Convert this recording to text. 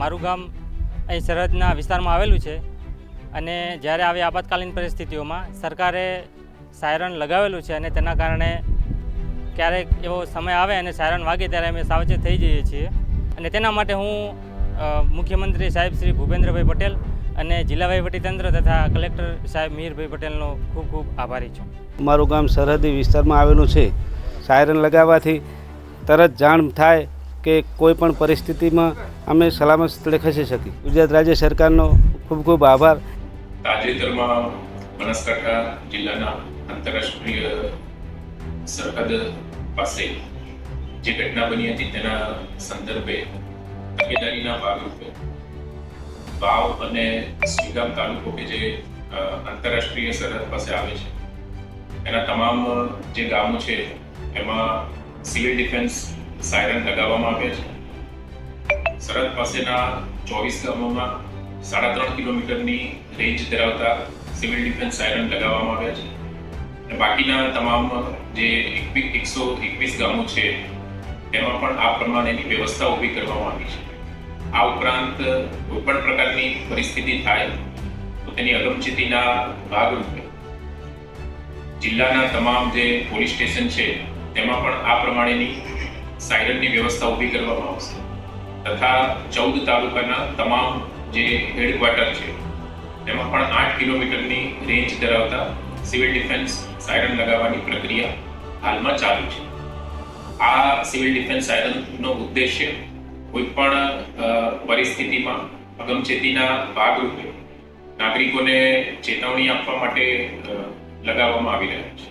મારું ગામ અહીં સરહદના વિસ્તારમાં આવેલું છે અને જ્યારે આવી આપાતકાલીન પરિસ્થિતિઓમાં સરકારે સાયરન લગાવેલું છે અને તેના કારણે ક્યારેક એવો સમય આવે અને સાયરન વાગે ત્યારે અમે સાવચેત થઈ જઈએ છીએ. અને તેના માટે હું મુખ્યમંત્રી સાહેબ શ્રી ભૂપેન્દ્રભાઈ પટેલ અને જિલ્લા વહીવટીતંત્ર તથા કલેક્ટર સાહેબ મિહિરભાઈ પટેલનો ખૂબ ખૂબ આભારી છું. મારું ગામ સરહદી વિસ્તારમાં આવેલું છે. સાયરન લગાવવાથી તરત જાણ થાય કે કોઈ પણ પરિસ્થિતિમાં અમે સલામત સ્થળે ખસી શકીએ. ગુજરાત રાજ્ય સરકારનો ખૂબ ખૂબ આભાર. તાજેતરમાં બનાસકાંઠા જિલ્લાના આંતરરાષ્ટ્રીય સરહદ પાસે જે ઘટના બની હતી તેના સંદર્ભે તકેદારીના ભાગરૂપે વાવ અને શ્રીગામ તાલુકો કે જે આંતરરાષ્ટ્રીય સરહદ પાસે આવે છે, એના તમામ જે ગામો છે, એમાં સિવિલ ડિફેન્સ સાયરન લગાવવામાં આવ્યા છે. સરહદ પાસેના ચોવીસ ગામોમાં સાડા ત્રણ કિલોમીટરની રેન્જ ધરાવતા સિવિલ ડિફેન્સ સાયરન લગાવવામાં આવ્યા છે. અને બાકીના તમામ જે એકસો એકવીસ ગામો છે તેમાં પણ આ પ્રમાણેની વ્યવસ્થા ઊભી કરવામાં આવી છે. આ ઉપરાંત કોઈ પણ પ્રકારની પરિસ્થિતિ થાય, તો તેની અગમચેતીના ભાગરૂપે જિલ્લાના તમામ જે પોલીસ સ્ટેશન છે, તેમાં પણ આ પ્રમાણેની સાયરનની વ્યવસ્થા ઊભી કરવામાં આવશે. તથા ચૌદ તાલુકાના તમામ જે હેડક્વાર્ટર છે તેમાં પણ આઠ કિલોમીટરની રેન્જ ધરાવતા સિવિલ ડિફેન્સ સાયરન લગાવવાની પ્રક્રિયા હાલમાં ચાલુ છે. આ સિવિલ ડિફેન્સ સાયરનનો ઉદ્દેશ્ય કોઈ પણ પરિસ્થિતિમાં અગમચેતીના ભાગરૂપે નાગરિકોને ચેતવણી આપવા માટે લગાવવામાં આવી રહ્યા છે.